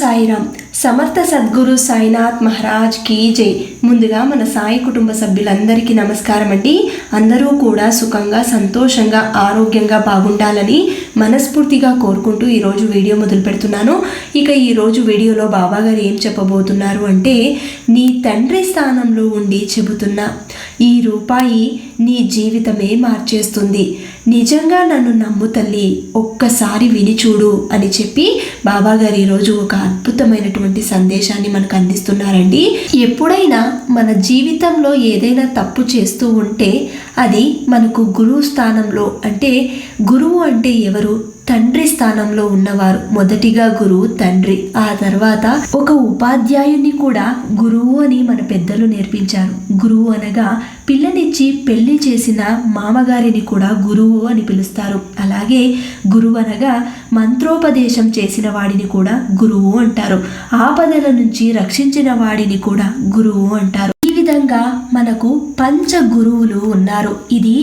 సాయిరామ్. సమర్థ సద్గురు సాయినాథ్ మహారాజ్ కీ జై. ముందుగా మన సాయి కుటుంబ సభ్యులందరికీ నమస్కారం అండి. అందరూ కూడా సుఖంగా సంతోషంగా ఆరోగ్యంగా బాగుండాలని మనస్ఫూర్తిగా కోరుకుంటూ ఈరోజు వీడియో మొదలు పెడుతున్నాను. ఇక ఈరోజు వీడియోలో బాబాగారు ఏం చెప్పబోతున్నారు అంటే నీ తండ్రి స్థానంలో ఉండి చెబుతున్నా. ఈ రూపాయి నీ జీవితమే మార్చేస్తుంది. నిజంగా నన్ను నమ్ము తల్లి ఒక్కసారి విని చూడు అని చెప్పి బాబాగారు ఈరోజు ఒక అద్భుతమైనటువంటి సందేశాన్ని మనకు అందిస్తున్నారండి. ఎప్పుడైనా మన జీవితంలో ఏదైనా తప్పు చేస్తూ ఉంటే అది మనకు గురువు స్థానంలో అంటే గురువు అంటే ఎవరు? తండ్రి స్థానంలో ఉన్నవారు. మొదటిగా గురువు తండ్రి. ఆ తర్వాత ఒక ఉపాధ్యాయుని కూడా గురువు అని మన పెద్దలు నేర్పించారు. గురువు అనగా పిల్లనిచ్చి పెళ్ళి చేసిన మామగారిని కూడా గురువు అని పిలుస్తారు. అలాగే గురువు అనగా మంత్రోపదేశం చేసిన వాడిని కూడా గురువు అంటారు. ఆపదల నుంచి రక్షించిన వాడిని కూడా గురువు అంటారు. ఈ విధంగా మనకు పంచ గురువులు ఉన్నారు. ఇది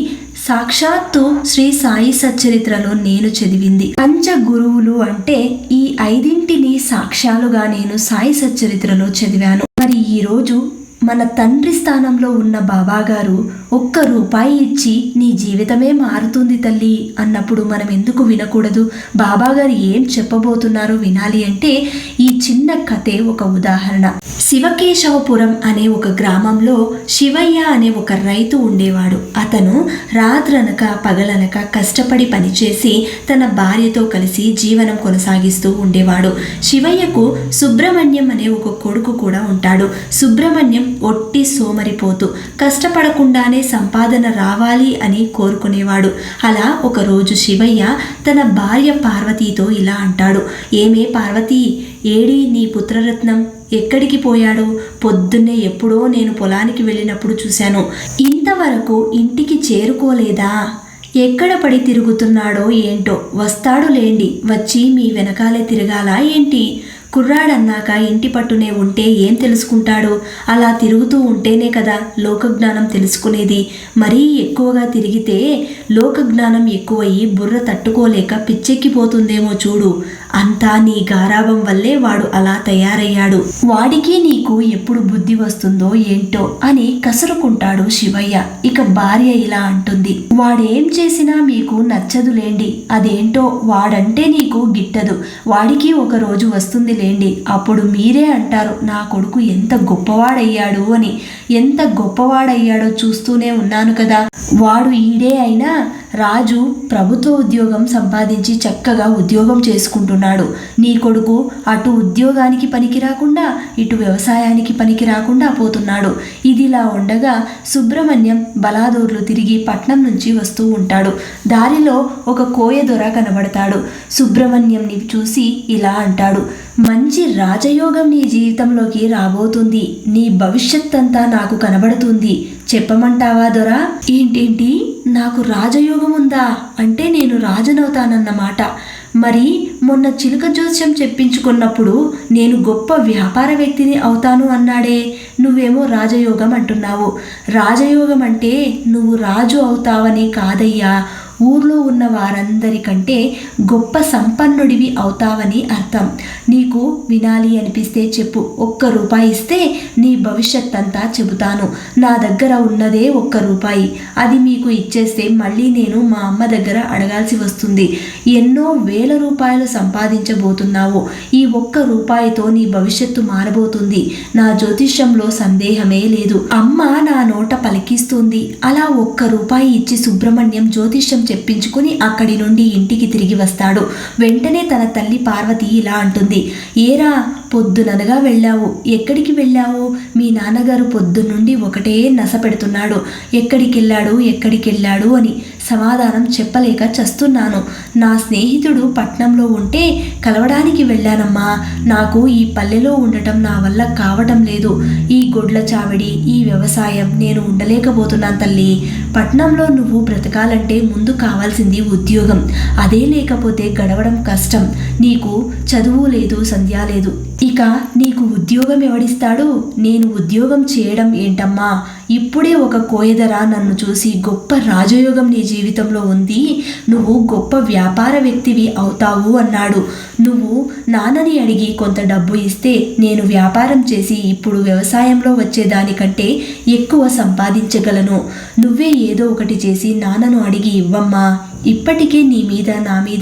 సాక్షాత్తు శ్రీ సాయి సచ్చరిత్రలో నేను చదివింది. పంచ గురువులు అంటే ఈ ఐదింటిని సాక్ష్యాలుగా నేను సాయి సచ్చరిత్రలో చదివాను. మరి ఈ రోజు మన తండ్రి స్థానంలో ఉన్న బాబాగారు ఒక్క రూపాయి ఇచ్చి నీ జీవితమే మారుతుంది తల్లి అన్నప్పుడు మనం ఎందుకు వినకూడదు? బాబాగారు ఏం చెప్పబోతున్నారో వినాలి అంటే ఈ చిన్న కథే ఒక ఉదాహరణ. శివకేశవపురం అనే ఒక గ్రామంలో శివయ్య అనే ఒక రైతు ఉండేవాడు. అతను రాత్రనక పగలనక కష్టపడి పనిచేసి తన భార్యతో కలిసి జీవనం కొనసాగిస్తూ ఉండేవాడు. శివయ్యకు సుబ్రహ్మణ్యం అనే ఒక కొడుకు కూడా ఉంటాడు. సుబ్రహ్మణ్యం ఒట్టి సోమరిపోతూ. కష్టపడకుండానే సంపాదన రావాలి అని కోరుకునేవాడు. అలా ఒకరోజు శివయ్య తన భార్య పార్వతీతో ఇలా అంటాడు. ఏమే పార్వతీ? ఏడి నీ పుత్రరత్నం? ఎక్కడికి పోయాడు? పొద్దున్నే ఎప్పుడో నేను పొలానికి వెళ్ళినప్పుడు చూశాను. ఇంతవరకు ఇంటికి చేరుకోలేదా? ఎక్కడ పడి తిరుగుతున్నాడో ఏంటో? వస్తాడు లేండి. వచ్చి మీ వెనకాలే తిరగాలా ఏంటి? కుర్రాడన్నాక ఇంటి పట్టునే ఉంటే ఏం తెలుసుకుంటాడో? అలా తిరుగుతూ ఉంటేనే కదా లోకజ్ఞానం తెలుసుకునేది. మరీ ఎక్కువగా తిరిగితే లోకజ్ఞానం ఎక్కువయ్యి బుర్ర తట్టుకోలేక పిచ్చెక్కిపోతుందేమో చూడు. అంతా నీ గారాభం వల్లే వాడు అలా తయారయ్యాడు. వాడికి నీకు ఎప్పుడు బుద్ధి వస్తుందో ఏంటో అని కసురుకుంటాడు శివయ్య. ఇక భార్య ఇలా అంటుంది. వాడేం చేసినా మీకు నచ్చదులేండి. అదేంటో వాడంటే నీకు గిట్టదు. వాడికి ఒక రోజు వస్తుంది లేండి. అప్పుడు మీరే అంటారు నా కొడుకు ఎంత గొప్పవాడయ్యాడు అని. ఎంత గొప్పవాడయ్యాడో చూస్తూనే ఉన్నాను కదా. వాడు ఈడే అయినా రాజు ప్రభుత్వ ఉద్యోగం సంపాదించి చక్కగా ఉద్యోగం చేసుకుంటున్నాడు. నీ కొడుకు అటు ఉద్యోగానికి పనికి రాకుండా ఇటు వ్యవసాయానికి పనికి రాకుండా పోతున్నాడు. ఇదిలా ఉండగా సుబ్రహ్మణ్యం బలాదూర్లు తిరిగి పట్నం నుంచి వస్తూ ఉంటాడు. దారిలో ఒక కోయ దొర కనబడతాడు. సుబ్రహ్మణ్యంని చూసి ఇలా అంటాడు మంచి రాజయోగం నీ జీవితంలోకి రాబోతుంది. నీ భవిష్యత్ అంతా నాకు కనబడుతుంది. చెప్పమంటావా దొరా? ఏంటేంటి? నాకు రాజయోగం ఉందా అంటే నేను రాజునవుతానన్నమాట. మరి మొన్న చిలుక జోస్యం చెప్పించుకున్నప్పుడు నేను గొప్ప వ్యాపార వ్యక్తిని అవుతాను అన్నాడే. నువ్వేమో రాజయోగం అంటున్నావు రాజయోగం అంటే నువ్వు రాజు అవుతావని కాదయ్యా. ఊర్లో ఉన్న వారందరికంటే గొప్ప సంపన్నుడివి అవుతావని అర్థం. నీకు వినాలి అనిపిస్తే చెప్పు ఒక్క రూపాయి ఇస్తే నీ భవిష్యత్ అంతా చెబుతాను. నా దగ్గర ఉన్నదే ఒక్క రూపాయి. అది మీకు ఇచ్చేస్తే మళ్ళీ నేను మా అమ్మ దగ్గర అడగాల్సి వస్తుంది. ఎన్నో వేల రూపాయలు సంపాదించబోతున్నావు. ఈ ఒక్క రూపాయితో నీ భవిష్యత్తు మారబోతుంది. నా జ్యోతిష్యంలో సందేహమే లేదు. అమ్మ నా నోట పలికిస్తుంది అలా ఒక్క రూపాయి ఇచ్చి సుబ్రహ్మణ్యం జ్యోతిష్యం చెప్పించుకుని అక్కడి నుండి ఇంటికి తిరిగి వస్తాడు. వెంటనే తన తల్లి పార్వతి ఇలా అంటుంది. ఏరా పొద్దుననగా వెళ్ళావు. ఎక్కడికి వెళ్ళావు? మీ నాన్నగారు పొద్దున్నుండి ఒకటే నస పెడుతున్నాడు. ఎక్కడికి వెళ్ళాడు ఎక్కడికి వెళ్ళాడు అని. సమాధానం చెప్పలేక చస్తున్నాను. నా స్నేహితుడు పట్నంలో ఉంటే కలవడానికి వెళ్ళానమ్మా. నాకు ఈ పల్లెలో ఉండటం నా వల్ల కావటం లేదు. ఈ గొడ్ల చావిడి ఈ వ్యవసాయం నేను ఉండలేకపోతున్నాను తల్లి. పట్నంలో నువ్వు బ్రతకాలంటే ముందు కావాల్సింది ఉద్యోగం. అదే లేకపోతే గడవడం కష్టం. నీకు చదువు లేదు సంధ్య లేదు. ఇక నీకు ఉద్యోగం ఎవడిస్తాడు నేను ఉద్యోగం చేయడం ఏంటమ్మా? ఇప్పుడే ఒక కోయదర నన్ను చూసి గొప్ప రాజయోగం నీ జీవితంలో ఉంది. నువ్వు గొప్ప వ్యాపార వ్యక్తివి అవుతావు అన్నాడు. నువ్వు నాన్నని అడిగి కొంత డబ్బు ఇస్తే నేను వ్యాపారం చేసి ఇప్పుడు వ్యవసాయంలో వచ్చేదానికంటే ఎక్కువ సంపాదించగలను. నువ్వే ఏదో ఒకటి చేసి నాన్నను అడిగి ఇవ్వమ్మా. ఇప్పటికే నీ మీద నా మీద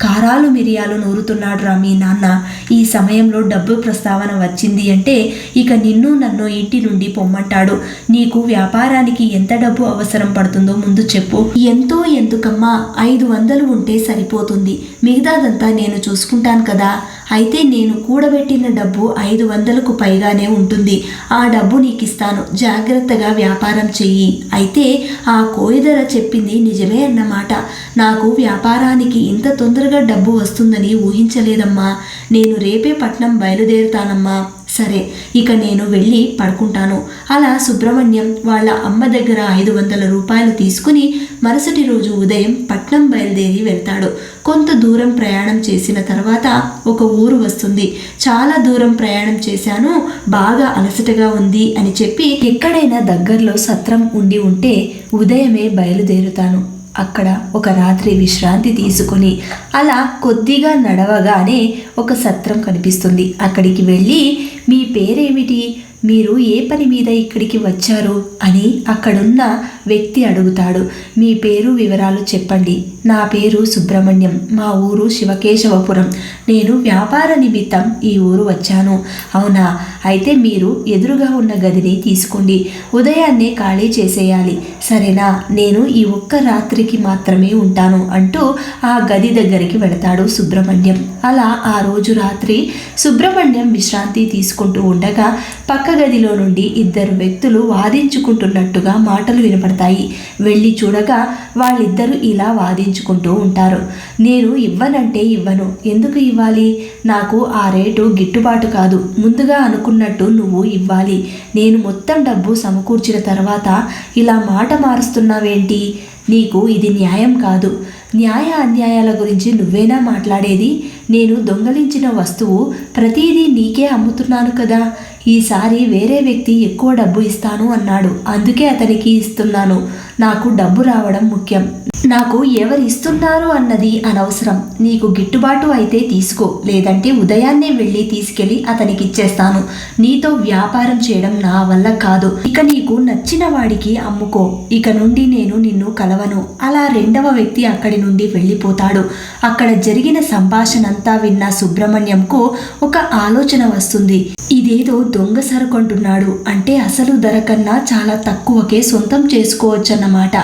కారాలు మిరియాలు నూరుతున్నాడు రా మీ నాన్న. ఈ సమయంలో డబ్బు ప్రస్తావన వచ్చింది అంటే ఇక నిన్ను నన్ను ఇంటి నుండి పొమ్మంటాడు. నీకు వ్యాపారానికి ఎంత డబ్బు అవసరం పడుతుందో ముందు చెప్పు. ఎంతో ఎందుకమ్మా? ఐదు వందలు ఉంటే సరిపోతుంది. మిగతాదంతా నేను చూసుకుంటాను కదా? అయితే నేను కూడబెట్టిన డబ్బు ఐదు వందలకు పైగానే ఉంటుంది. ఆ డబ్బు నీకు ఇస్తాను జాగ్రత్తగా వ్యాపారం చెయ్యి. అయితే ఆ కోయిదర చెప్పింది నిజమే అన్నమాట. నాకు వ్యాపారానికి ఇంత తొందరగా డబ్బు వస్తుందని ఊహించలేదమ్మా. నేను రేపే పట్నం బయలుదేరుతానమ్మా. సరే ఇక నేను వెళ్ళి పడుకుంటాను. అలా సుబ్రహ్మణ్యం వాళ్ళ అమ్మ దగ్గర ఐదు వందల రూపాయలు తీసుకుని మరుసటి రోజు ఉదయం పట్నం బయలుదేరి వెళ్తాడు. కొంత దూరం ప్రయాణం చేసిన తర్వాత ఒక ఊరు వస్తుంది. చాలా దూరం ప్రయాణం చేశాను బాగా అలసటగా ఉంది అని చెప్పి ఎక్కడైనా దగ్గరలో సత్రం ఉండి ఉంటే ఉదయమే బయలుదేరుతాను. అక్కడ ఒక రాత్రి విశ్రాంతి తీసుకొని అలా కొద్దిగా నడవగానే ఒక సత్రం కనిపిస్తుంది. అక్కడికి వెళ్ళి మీ పేరేమిటి? మీరు ఏ పని మీద ఇక్కడికి వచ్చారు అని అక్కడున్న వ్యక్తి అడుగుతాడు. మీ పేరు వివరాలు చెప్పండి. నా పేరు సుబ్రహ్మణ్యం. మా ఊరు శివకేశవపురం. నేను వ్యాపార నిమిత్తం ఈ ఊరు వచ్చాను. అవునా? అయితే మీరు ఎదురుగా ఉన్న గదిని తీసుకోండి. ఉదయాన్నే ఖాళీ చేసేయాలి. సరేనా? నేను ఈ ఒక్క రాత్రికి మాత్రమే ఉంటాను అంటూ ఆ గది దగ్గరికి వెళతాడు సుబ్రహ్మణ్యం. అలా ఆ రోజు రాత్రి సుబ్రహ్మణ్యం విశ్రాంతి తీసుకుంటూ ఉండగా పక్క గదిలో నుండి ఇద్దరు వ్యక్తులు వాదించుకుంటున్నట్టుగా మాటలు వినపడతాయి. వెళ్ళి చూడగా వాళ్ళిద్దరూ ఇలా వాదించుకుంటూ ఉంటారు. నేను ఇవ్వనంటే ఇవ్వను. ఎందుకు ఇవ్వాలి? నాకు ఆ రేటు గిట్టుబాటు కాదు. ముందుగా అనుకున్నట్టు నువ్వు ఇవ్వాలి. నేను మొత్తం డబ్బు సమకూర్చిన తర్వాత ఇలా మాట మారుస్తున్నావేంటి? నీకు ఇది న్యాయం కాదు. న్యాయ అన్యాయాల గురించి నువ్వేనా మాట్లాడేది? నేను దొంగలించిన వస్తువు ప్రతిదీ నీకే అమ్ముతున్నాను కదా. ఈసారి వేరే వ్యక్తి ఎక్కువ డబ్బు ఇస్తాను అన్నాడు. అందుకే అతనికి ఇస్తున్నాను. నాకు డబ్బు రావడం ముఖ్యం. నాకు ఎవరు ఇస్తున్నారు అన్నది అనవసరం. నీకు గిట్టుబాటు అయితే తీసుకో. లేదంటే ఉదయాన్నే వెళ్ళి తీసుకెళ్ళి అతనికి ఇచ్చేస్తాను నీతో వ్యాపారం చేయడం నా వల్ల కాదు. ఇక నీకు నచ్చిన వాడికి అమ్ముకో. ఇక నుండి నేను నిన్ను కలవను. అలా రెండవ వ్యక్తి అక్కడి నుండి వెళ్ళిపోతాడు. అక్కడ జరిగిన సంభాషణ ఇదంతా విన్న సుబ్రహ్మణ్యంకు ఒక ఆలోచన వస్తుంది. ఇదేదో దొంగ సరుకుంటున్నాడు. అంటే అసలు ధర కన్నా చాలా తక్కువకే సొంతం చేసుకోవచ్చన్నమాట.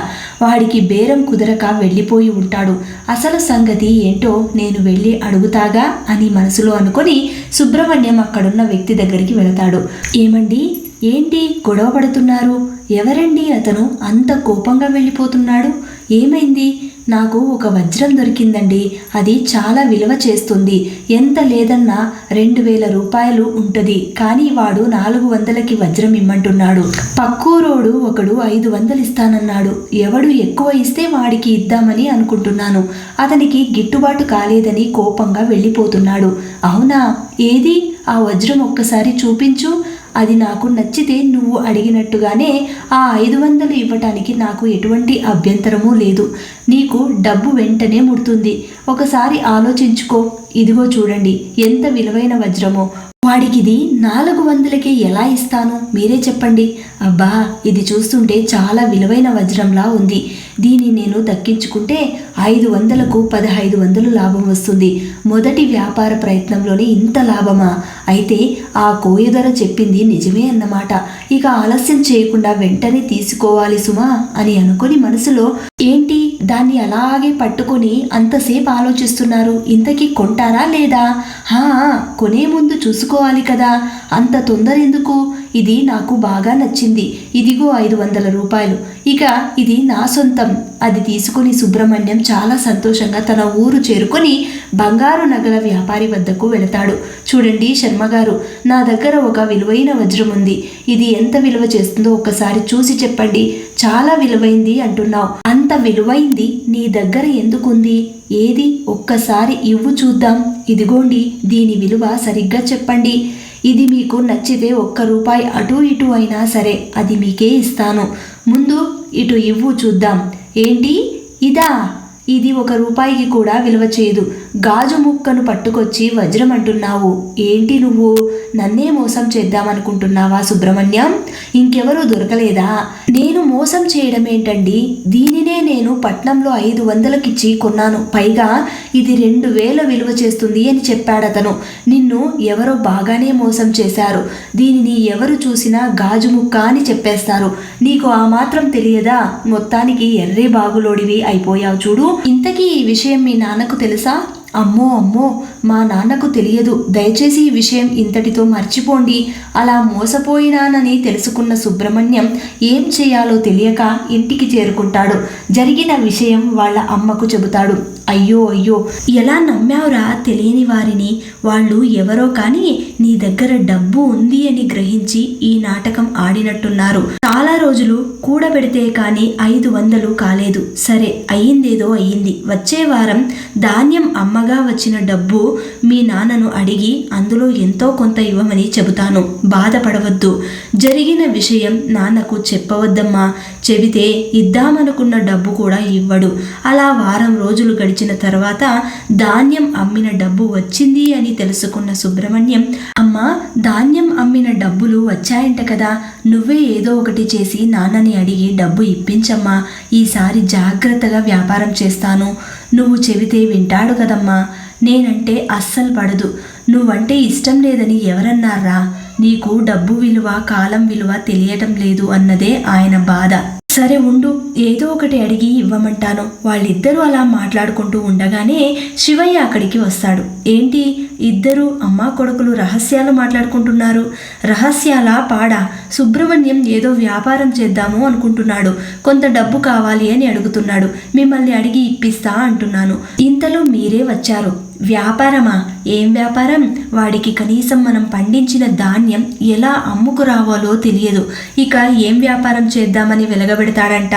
వాడికి బేరం కుదరక వెళ్ళిపోయి ఉంటాడు. అసలు సంగతి ఏంటో నేను వెళ్ళి అడుగుతాగా అని మనసులో అనుకొని సుబ్రహ్మణ్యం అక్కడున్న వ్యక్తి దగ్గరికి వెళతాడు. ఏమండి? ఏంటి గొడవ పడుతున్నారు? ఎవరండి అతను? అంత కోపంగా వెళ్ళిపోతున్నాడు? ఏమైంది? నాకు ఒక వజ్రం దొరికిందండి. అది చాలా విలువ చేస్తుంది. ఎంత లేదన్నా రెండు వేల రూపాయలు ఉంటుంది. కానీ వాడు నాలుగు వందలకి వజ్రం ఇమ్మంటున్నాడు. పక్కూరోడు ఒకడు ఐదు వందలు ఇస్తానన్నాడు. ఎవడు ఎక్కువ ఇస్తే వాడికి ఇద్దామని అనుకుంటున్నాను. అతనికి గిట్టుబాటు కాలేదని కోపంగా వెళ్ళిపోతున్నాడు. అవునా? ఏది? ఆ వజ్రం ఒక్కసారి చూపించు. అది నాకు నచ్చితే నువ్వు అడిగినట్టుగానే ఆ ఐదు వందలు ఇవ్వటానికి నాకు ఎటువంటి అభ్యంతరమూ లేదు. నీకు డబ్బు వెంటనే ముడుతుంది. ఒకసారి ఆలోచించుకో. ఇదిగో చూడండి ఎంత విలువైన వజ్రమో. వాడికిది నాలుగు వందలకే ఎలా ఇస్తాను? మీరే చెప్పండి. అబ్బా ఇది చూస్తుంటే చాలా విలువైన వజ్రంలా ఉంది. దీన్ని నేను దక్కించుకుంటే ఐదు వందలకు పదహైదు వందలు లాభం వస్తుంది. మొదటి వ్యాపార ప్రయత్నంలోనే ఇంత లాభమా? అయితే ఆ కోయధర చెప్పింది నిజమే అన్నమాట. ఇక ఆలస్యం చేయకుండా వెంటనే తీసుకోవాలి సుమా అని అనుకుని మనసులో ఏంటి దాన్ని అలాగే పట్టుకొని అంతసేపు ఆలోచిస్తున్నారు? ఇంతకీ కొంటారా లేదా? హా కొనే ముందు చూసుకోవాలి కదా. అంత తొందర ఎందుకు? ఇది నాకు బాగా నచ్చింది. ఇదిగో ఐదు వందల రూపాయలు. ఇక ఇది నా సొంతం. అది తీసుకుని సుబ్రహ్మణ్యం చాలా సంతోషంగా తన ఊరు చేరుకొని బంగారు నగల వ్యాపారి వద్దకు వెళతాడు. చూడండి శర్మగారు నా దగ్గర ఒక విలువైన వజ్రం ఉంది. ఇది ఎంత విలువ చేస్తుందో ఒకసారి చూసి చెప్పండి. చాలా విలువైంది అంటున్నావు. అంత విలువైంది నీ దగ్గర ఎందుకుంది? ఏది? ఒక్కసారి ఇవ్వు చూద్దాం. ఇదిగోండి దీని విలువ సరిగ్గా చెప్పండి. ఇది మీకు నచ్చితే ఒక్క రూపాయి అటు ఇటు అయినా సరే అది మీకే ఇస్తాను. ముందు ఇటు ఇవ్వు చూద్దాం. ఏంటి? ఇదా. ఇది ఒక రూపాయికి కూడా విలువ చేయదు. గాజు ముక్కను పట్టుకొచ్చి వజ్రం అంటున్నావు ఏంటి నువ్వు? నన్నే మోసం చేద్దామనుకుంటున్నావా సుబ్రహ్మణ్యం? ఇంకెవరూ దొరకలేదా? నేను మోసం చేయడం ఏంటండి దీనినే నేను పట్నంలో ఐదు వందలకిచ్చి కొన్నాను. పైగా ఇది రెండు వేల విలువ చేస్తుంది అని చెప్పాడతను. నిన్ను ఎవరో బాగానే మోసం చేశారు. దీనిని ఎవరు చూసినా గాజు ముక్క అని చెప్పేస్తారు. నీకు ఆ మాత్రం తెలియదా? మొత్తానికి ఎర్రే బాగులోడివి అయిపోయావు చూడు. ఇంతకీ ఈ విషయం మీ నాన్నకు తెలుసా? అమ్మో అమ్మో మా నాన్నకు తెలియదు. దయచేసి ఈ విషయం ఇంతటితో మర్చిపోండి. అలా మోసపోయినానని తెలుసుకున్న సుబ్రహ్మణ్యం ఏం చేయాలో తెలియక ఇంటికి చేరుకుంటాడు. జరిగిన విషయం వాళ్ళ అమ్మకు చెబుతాడు. అయ్యో అయ్యో ఎలా నమ్మావురా తెలియని వారిని? వాళ్ళు ఎవరో కానీ నీ దగ్గర డబ్బు ఉంది అని గ్రహించి ఈ నాటకం ఆడినట్టున్నారు. చాలా రోజులు కూడబెడితే కానీ ఐదు వందలు కాలేదు. సరే అయ్యిందేదో అయ్యింది. వచ్చే వారం ధాన్యం అమ్మగా వచ్చిన డబ్బు మీ నాన్నను అడిగి అందులో ఎంతో కొంత ఇవ్వమని చెబుతాను. బాధపడవద్దు. జరిగిన విషయం నాన్నకు చెప్పవద్దమ్మా. చెబితే ఇద్దామనుకున్న డబ్బు కూడా ఇవ్వడు. అలా వారం రోజులు గడిచిన తర్వాత ధాన్యం అమ్మిన డబ్బు వచ్చింది అని తెలుసుకున్న సుబ్రహ్మణ్యం అమ్మా ధాన్యం అమ్మిన డబ్బులు వచ్చాయంట కదా. నువ్వే ఏదో ఒకటి చేసి నాన్నని అడిగి డబ్బు ఇప్పించమ్మా. ఈసారి జాగ్రత్తగా వ్యాపారం చేస్తాను. నువ్వు చెబితే వింటాడు కదమ్మా. నేనంటే అస్సలు పడదు. నువ్వంటే ఇష్టం లేదని ఎవరన్నారా? నీకు డబ్బు విలువ కాలం విలువ తెలియటం లేదు అన్నదే ఆయన బాధ. సరే ఉండు ఏదో ఒకటి అడిగి ఇవ్వమంటాను. వాళ్ళిద్దరూ అలా మాట్లాడుకుంటూ ఉండగానే శివయ్య అక్కడికి వస్తాడు. ఏంటి? ఇద్దరు అమ్మా కొడుకులు రహస్యాలు మాట్లాడుకుంటున్నారు. రహస్యాల? పాడా? సుబ్రహ్మణ్యం ఏదో వ్యాపారం చేద్దాము అనుకుంటున్నాడు. కొంత డబ్బు కావాలి అని అడుగుతున్నాడు. మిమ్మల్ని అడిగి ఇప్పిస్తా అంటున్నాను. ఇంతలో మీరే వచ్చారు. వ్యాపారమా? ఏం వ్యాపారం? వాడికి కనీసం మనం పండించిన ధాన్యం ఎలా అమ్ముకు రావాలో తెలియదు. ఇక ఏం వ్యాపారం చేద్దామని వెలగబెడతాడంట?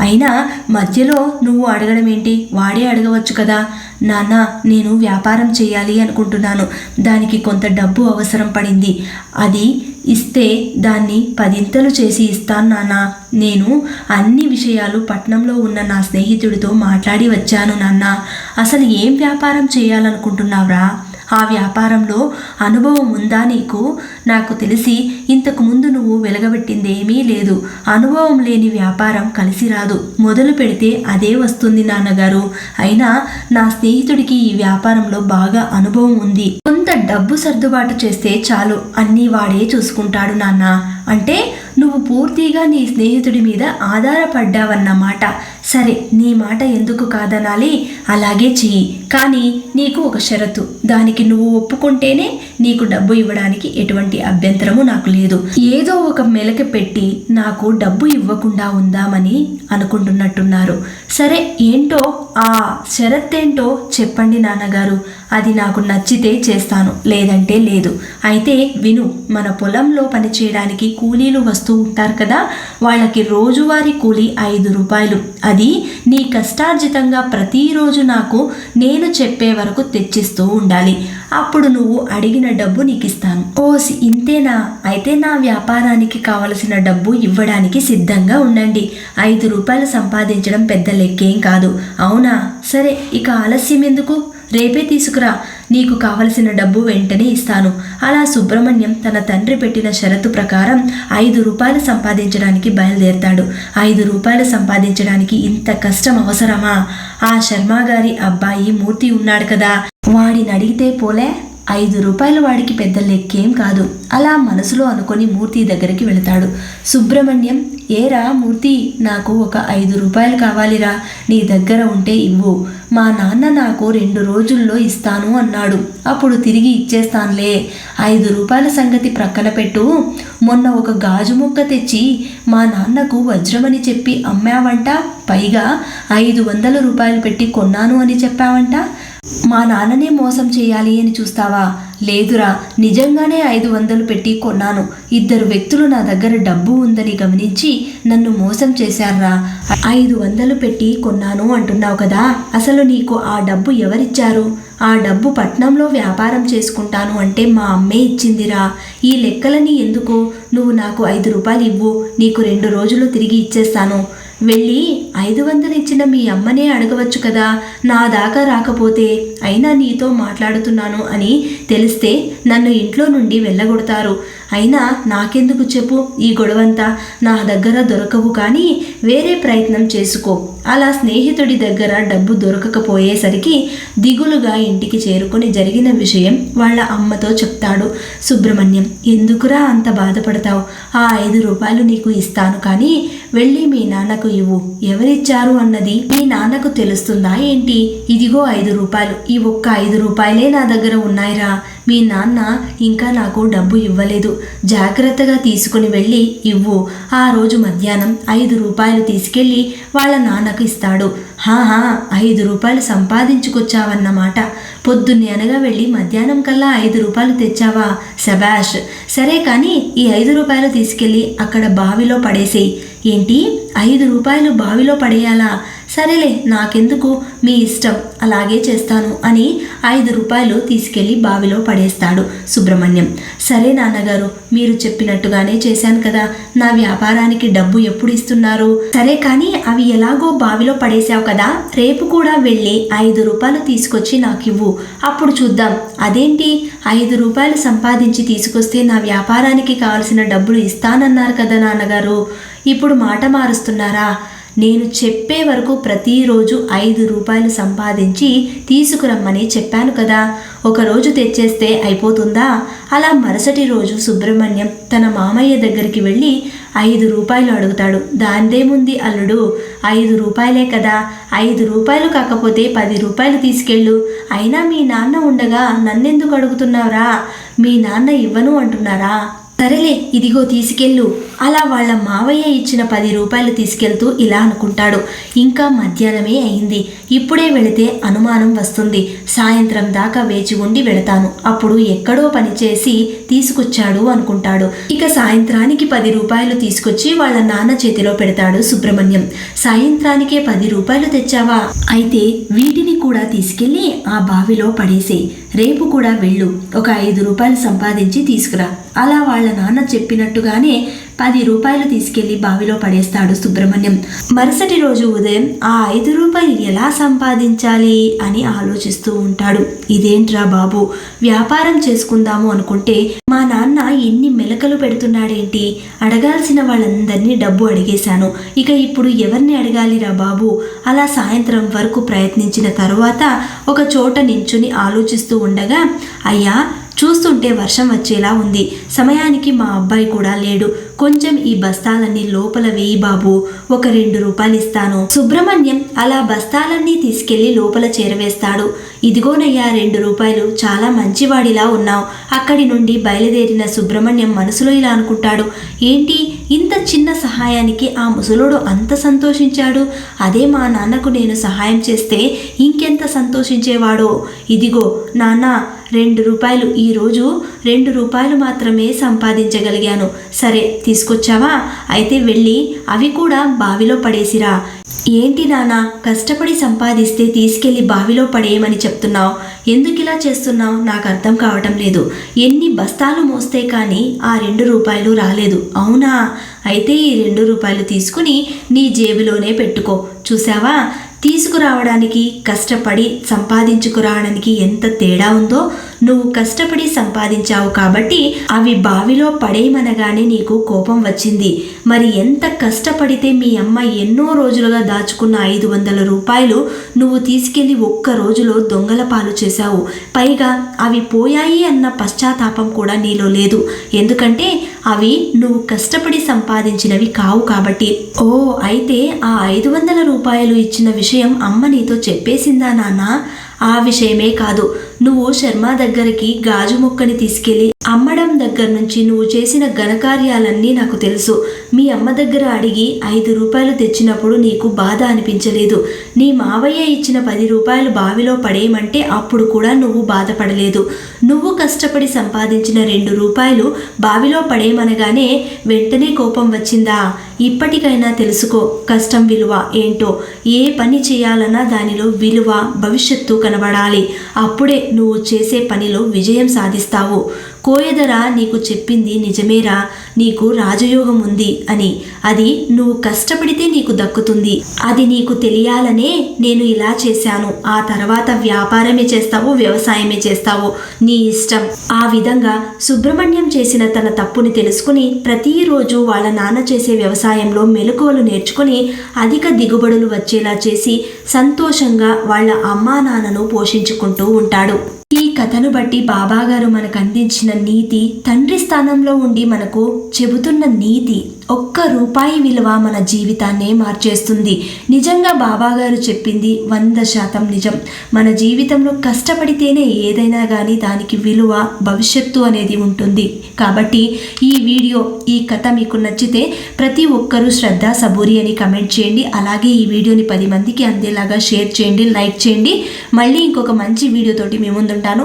అయినా మధ్యలో నువ్వు అడగడం ఏంటి? వాడే అడగవచ్చు కదా. నాన్న నేను వ్యాపారం చేయాలి అనుకుంటున్నాను. దానికి కొంత డబ్బు అవసరం పడింది. అది ఇస్తే దాన్ని పదింతలు చేసి ఇస్తాను నాన్న. నేను అన్ని విషయాలు పట్నంలో ఉన్న నా స్నేహితుడితో మాట్లాడి వచ్చాను నాన్న. అసలు ఏం వ్యాపారం చేయాలనుకుంటున్నావురా? ఆ వ్యాపారంలో అనుభవం ఉందా నీకు? నాకు తెలిసి ఇంతకు ముందు నువ్వు వెలగబెట్టింది ఏమీ లేదు. అనుభవం లేని వ్యాపారం కలిసి రాదు. మొదలు పెడితే అదే వస్తుంది నాన్నగారు. అయినా నా స్నేహితుడికి ఈ వ్యాపారంలో బాగా అనుభవం ఉంది. కొంత డబ్బు సర్దుబాటు చేస్తే చాలు. అన్నీ వాడే చూసుకుంటాడు నాన్న. అంటే నువ్వు పూర్తిగా నీ స్నేహితుడి మీద ఆధారపడ్డావన్నమాట. సరే నీ మాట ఎందుకు కాదనాలి? అలాగే చెయ్యి. కానీ నీకు ఒక షరతు. దానికి నువ్వు ఒప్పుకుంటేనే నీకు డబ్బు ఇవ్వడానికి ఎటువంటి అభ్యంతరము నాకు లేదు. ఏదో ఒక మెలక పెట్టి నాకు డబ్బు ఇవ్వకుండా ఉందామని అనుకుంటున్నట్టున్నారు. సరే ఏంటో? ఆ షరత్తేంటో చెప్పండి నాన్నగారు. అది నాకు నచ్చితే చేస్తాను. లేదంటే లేదు. అయితే విను మన పొలంలో పనిచేయడానికి కూలీలు వస్తు ఉంటారు కదా వాళ్ళకి రోజువారీ కూలీ ఐదు రూపాయలు. అది నీ కష్టార్జితంగా ప్రతిరోజు నాకు నేను చెప్పే వరకు తెచ్చిస్తూ ఉండాలి. అప్పుడు నువ్వు అడిగిన డబ్బు నీకు ఇస్తాను ఓసి ఇంతేనా? అయితే నా వ్యాపారానికి కావలసిన డబ్బు ఇవ్వడానికి సిద్ధంగా ఉండండి. ఐదు రూపాయలు సంపాదించడం పెద్ద లెక్కేం కాదు. అవునా? సరే ఇక ఆలస్యం ఎందుకు? రేపే తీసుకురా. నీకు కావలసిన డబ్బు వెంటనే ఇస్తాను. అలా సుబ్రహ్మణ్యం తన తండ్రి పెట్టిన షరతు ప్రకారం ఐదు రూపాయలు సంపాదించడానికి బయలుదేరతాడు. ఐదు రూపాయలు సంపాదించడానికి ఇంత కష్టం అవసరమా? ఆ శర్మ గారి అబ్బాయి మూర్తి ఉన్నాడు కదా. వాడిని అడిగితే పోలే? ఐదు రూపాయల వాడికి పెద్ద లెక్కేం కాదు. అలా మనసులో అనుకొని మూర్తి దగ్గరికి వెళతాడు. సుబ్రహ్మణ్యం ఏరా మూర్తి నాకు ఒక ఐదు రూపాయలు కావాలిరా. నీ దగ్గర ఉంటే ఇవ్వు. మా నాన్న నాకు రెండు రోజుల్లో ఇస్తాను అన్నాడు. అప్పుడు తిరిగి ఇచ్చేస్తానులే. ఐదు రూపాయల సంగతి ప్రక్కన పెట్టు. మొన్న ఒక గాజు ముక్క తెచ్చి మా నాన్నకు వజ్రమని చెప్పి అమ్మావంట. పైగా ఐదు వందల రూపాయలు పెట్టి కొన్నాను అని చెప్పావంట. మా నాన్ననే మోసం చేయాలి అని చూస్తావా? లేదురా నిజంగానే ఐదు వందలు పెట్టి కొన్నాను. ఇద్దరు వ్యక్తులు నా దగ్గర డబ్బు ఉందని గమనించి నన్ను మోసం చేశారా? ఐదు వందలు పెట్టి కొన్నాను అంటున్నావు కదా అసలు నీకు ఆ డబ్బు ఎవరిచ్చారు? ఆ డబ్బు పట్నంలో వ్యాపారం చేసుకుంటాను అంటే మా అమ్మే ఇచ్చిందిరా. ఈ లెక్కలని ఎందుకు? నువ్వు నాకు ఐదు రూపాయలు ఇవ్వు నీకు రెండు రోజులు తిరిగి ఇచ్చేస్తాను. వెళ్ళి ఐదు వందలు ఇచ్చిన మీ అమ్మనే అడగవచ్చు కదా. నా దాకా రాకపోతే అయినా నీతో మాట్లాడుతున్నాను అని తెలిస్తే నన్ను ఇంట్లో నుండి వెళ్ళగొడతారు. అయినా నాకెందుకు చెప్పు? ఈ గొడవంతా నా దగ్గర దొరకవు కానీ వేరే ప్రయత్నం చేసుకో. అలా స్నేహితుడి దగ్గర డబ్బు దొరకకపోయేసరికి దిగులుగా ఇంటికి చేరుకొని జరిగిన విషయం వాళ్ళ అమ్మతో చెప్తాడు. సుబ్రహ్మణ్యం ఎందుకురా అంత బాధపడతావు? ఆ ఐదు రూపాయలు నీకు ఇస్తాను కానీ వెళ్ళి మీ నాన్నకు ఇవ్వు. ఎవరిచ్చారు అన్నది మీ నాన్నకు తెలుస్తుందా ఏంటి? ఇదిగో ఐదు రూపాయలు. ఈ ఒక్క ఐదు రూపాయలే నా దగ్గర ఉన్నాయిరా. మీ నాన్న ఇంకా నాకు డబ్బు ఇవ్వలేదు. జాగ్రత్తగా తీసుకుని వెళ్ళి ఇవ్వు. ఆ రోజు మధ్యాహ్నం ఐదు రూపాయలు తీసుకెళ్ళి వాళ్ళ నాన్నకు ఇస్తాడు. హాహా ఐదు రూపాయలు సంపాదించుకొచ్చావన్నమాట. పొద్దున్నే అనగా వెళ్ళి మధ్యాహ్నం కల్లా ఐదు రూపాయలు తెచ్చావా? శబాష్ సరే కానీ ఈ ఐదు రూపాయలు తీసుకెళ్ళి అక్కడ బావిలో పడేసేయి. ఏంటి? ఐదు రూపాయలు బావిలో పడేయాలా? సరేలే నాకెందుకు? మీ ఇష్టం. అలాగే చేస్తాను అని ఐదు రూపాయలు తీసుకెళ్ళి బావిలో పడేస్తాడు సుబ్రహ్మణ్యం. సరే నాన్నగారు మీరు చెప్పినట్టుగానే చేశాను కదా. నా వ్యాపారానికి డబ్బు ఎప్పుడు ఇస్తున్నారు? సరే కానీ అవి ఎలాగో బావిలో పడేశావు కదా. రేపు కూడా వెళ్ళి ఐదు రూపాయలు తీసుకొచ్చి నాకు ఇవ్వు అప్పుడు చూద్దాం. అదేంటి? ఐదు రూపాయలు సంపాదించి తీసుకొస్తే నా వ్యాపారానికి కావలసిన డబ్బులు ఇస్తానన్నారు కదా నాన్నగారు. ఇప్పుడు మాట మారుస్తున్నారా? నేను చెప్పే వరకు ప్రతిరోజు ఐదు రూపాయలు సంపాదించి తీసుకురమ్మని చెప్పాను కదా. ఒకరోజు తెచ్చేస్తే అయిపోతుందా? అలా మరుసటి రోజు సుబ్రహ్మణ్యం తన మామయ్య దగ్గరికి వెళ్ళి ఐదు రూపాయలు అడుగుతాడు. దాందేముంది అల్లుడు? ఐదు రూపాయలే కదా. ఐదు రూపాయలు కాకపోతే పది రూపాయలు తీసుకెళ్ళు. అయినా మీ నాన్న ఉండగా నన్నెందుకు అడుగుతున్నావురా? మీ నాన్న ఇవ్వను అంటున్నారా? సరేలే ఇదిగో తీసుకెళ్ళు. అలా వాళ్ళ మావయ్య ఇచ్చిన పది రూపాయలు తీసుకెళ్తూ ఇలా అనుకుంటాడు. ఇంకా మధ్యాహ్నమే అయింది. ఇప్పుడే వెళితే అనుమానం వస్తుంది. సాయంత్రం దాకా వేచి ఉండి వెళతాను. అప్పుడు ఎక్కడో పనిచేసి తీసుకొచ్చాడు అనుకుంటాడు. ఇక సాయంత్రానికి పది రూపాయలు తీసుకొచ్చి వాళ్ళ నాన్న చేతిలో పెడతాడు సుబ్రహ్మణ్యం. సాయంత్రానికే పది రూపాయలు తెచ్చావా? అయితే వీటిని కూడా తీసుకెళ్ళి ఆ బావిలో పడేసేయి. రేపు కూడా వెళ్ళు. ఒక ఐదు రూపాయలు సంపాదించి తీసుకురా. అలా వాళ్ళ నాన్న చెప్పినట్టుగానే పది రూపాయలు తీసుకెళ్ళి బావిలో పడేస్తాడు సుబ్రహ్మణ్యం. మరుసటి రోజు ఉదయం ఆ ఐదు రూపాయలు ఎలా సంపాదించాలి అని ఆలోచిస్తూ ఉంటాడు. ఇదేంట్రా బాబు వ్యాపారం చేసుకుందాము అనుకుంటే మా నాన్న ఎన్ని మెలకలు పెడుతున్నాడేంటి? అడగాల్సిన వాళ్ళందరినీ డబ్బు అడిగేశాను. ఇక ఇప్పుడు ఎవరిని అడగాలిరా బాబు? అలా సాయంత్రం వరకు ప్రయత్నించిన తర్వాత ఒక చోట నించుని ఆలోచిస్తూ ఉండగా అయ్యా చూస్తుంటే వర్షం వచ్చేలా ఉంది. సమయానికి మా అబ్బాయి కూడా లేడు. కొంచెం ఈ బస్తాలన్నీ లోపల వేయి బాబు ఒక రెండు రూపాయలు ఇస్తాను. సుబ్రహ్మణ్యం అలా బస్తాలన్నీ తీసుకెళ్ళి లోపల చేరవేస్తాడు. ఇదిగోనయ్యా రెండు రూపాయలు. చాలా మంచివాడిలా ఉన్నావు. అక్కడి నుండి బయలుదేరిన సుబ్రహ్మణ్యం మనసులో ఇలా అనుకుంటాడు. ఏంటి ఇంత చిన్న సహాయానికి ఆ ముసలోడు అంత సంతోషించాడు? అదే మా నాన్నకు నేను సహాయం చేస్తే ఇంకెంత సంతోషించేవాడో? ఇదిగో నాన్న రెండు రూపాయలు ఈరోజు రెండు రూపాయలు మాత్రమే సంపాదించగలిగాను. సరే తీసుకొచ్చావా? అయితే వెళ్ళి అవి కూడా బావిలో పడేసిరా. ఏంటి నాన్న కష్టపడి సంపాదిస్తే తీసుకెళ్ళి బావిలో పడేయమని చెప్తున్నావు. ఎందుకు ఇలా చేస్తున్నావు? నాకు అర్థం కావటం లేదు. ఎన్ని బస్తాలు మోస్తే కానీ ఆ రెండు రూపాయలు రాలేదు. అవునా? అయితే ఈ రెండు రూపాయలు తీసుకుని నీ జేబులోనే పెట్టుకో. చూసావా తీసుకురావడానికి కష్టపడి సంపాదించుకురావడానికి ఎంత తేడా ఉందో నువ్వు కష్టపడి సంపాదించావు కాబట్టి అవి బావిలో పడేయమనగానే నీకు కోపం వచ్చింది. మరి ఎంత కష్టపడితే మీ అమ్మ ఎన్నో రోజులుగా దాచుకున్న ఐదు వందల రూపాయలు నువ్వు తీసుకెళ్ళి ఒక్క రోజులో దొంగల పాలు చేశావు. పైగా అవి పోయాయి అన్న పశ్చాత్తాపం కూడా నీలో లేదు. ఎందుకంటే అవి నువ్వు కష్టపడి సంపాదించినవి కావు కాబట్టి. ఓ అయితే ఆ ఐదు వందల రూపాయలు ఇచ్చిన విషయం అమ్మ నీతో చెప్పేసిందా నాన్న? ఆ విషయమే కాదు. నువ్వు శర్మ దగ్గరికి గాజు ముక్కని తీసుకెళ్ళి దగ్గర నుంచి నువ్వు చేసిన ఘనకార్యాలన్నీ నాకు తెలుసు. మీ అమ్మ దగ్గర అడిగి ఐదు రూపాయలు తెచ్చినప్పుడు నీకు బాధ అనిపించలేదు. నీ మావయ్య ఇచ్చిన పది రూపాయలు బావిలో పడేయమంటే అప్పుడు కూడా నువ్వు బాధపడలేదు. నువ్వు కష్టపడి సంపాదించిన రెండు రూపాయలు బావిలో పడేయమనగానే వెంటనే కోపం వచ్చిందా? ఇప్పటికైనా తెలుసుకో కష్టం విలువ ఏంటో? ఏ పని చేయాలన్నా దానిలో విలువ భవిష్యత్తు కనబడాలి. అప్పుడే నువ్వు చేసే పనిలో విజయం సాధిస్తావు. కోయదర నీకు చెప్పింది నిజమేరా నీకు రాజయోగం ఉంది అని. అది నువ్వు కష్టపడితే నీకు దక్కుతుంది. అది నీకు తెలియాలనే నేను ఇలా చేశాను. ఆ తర్వాత వ్యాపారమే చేస్తావు వ్యవసాయమే చేస్తావు. నీ ఇష్టం. ఆ విధంగా సుబ్రహ్మణ్యం చేసిన తన తప్పుని తెలుసుకుని ప్రతిరోజు వాళ్ళ నాన్న చేసే వ్యవసాయంలో మెలకువలు నేర్చుకుని అధిక దిగుబడులు వచ్చేలా చేసి సంతోషంగా వాళ్ళ అమ్మా నాన్నను పోషించుకుంటూ ఉంటాడు. కథను బట్టి బాబాగారు మనకు అందించిన నీతి తండ్రి స్థానంలో ఉండి మనకు చెబుతున్న నీతి ఒక్క రూపాయి విలువ మన జీవితాన్నే మార్చేస్తుంది. నిజంగా బాబాగారు చెప్పింది వంద శాతం నిజం. మన జీవితంలో కష్టపడితేనే ఏదైనా కానీ దానికి విలువ భవిష్యత్తు అనేది ఉంటుంది. కాబట్టి ఈ వీడియో ఈ కథ మీకు నచ్చితే ప్రతి ఒక్కరూ శ్రద్ధ సబూరి అని కమెంట్ చేయండి. అలాగే ఈ వీడియోని పది మందికి అందేలాగా షేర్ చేయండి లైక్ చేయండి. మళ్ళీ ఇంకొక మంచి వీడియోతోటి మీ ముందుంటాను.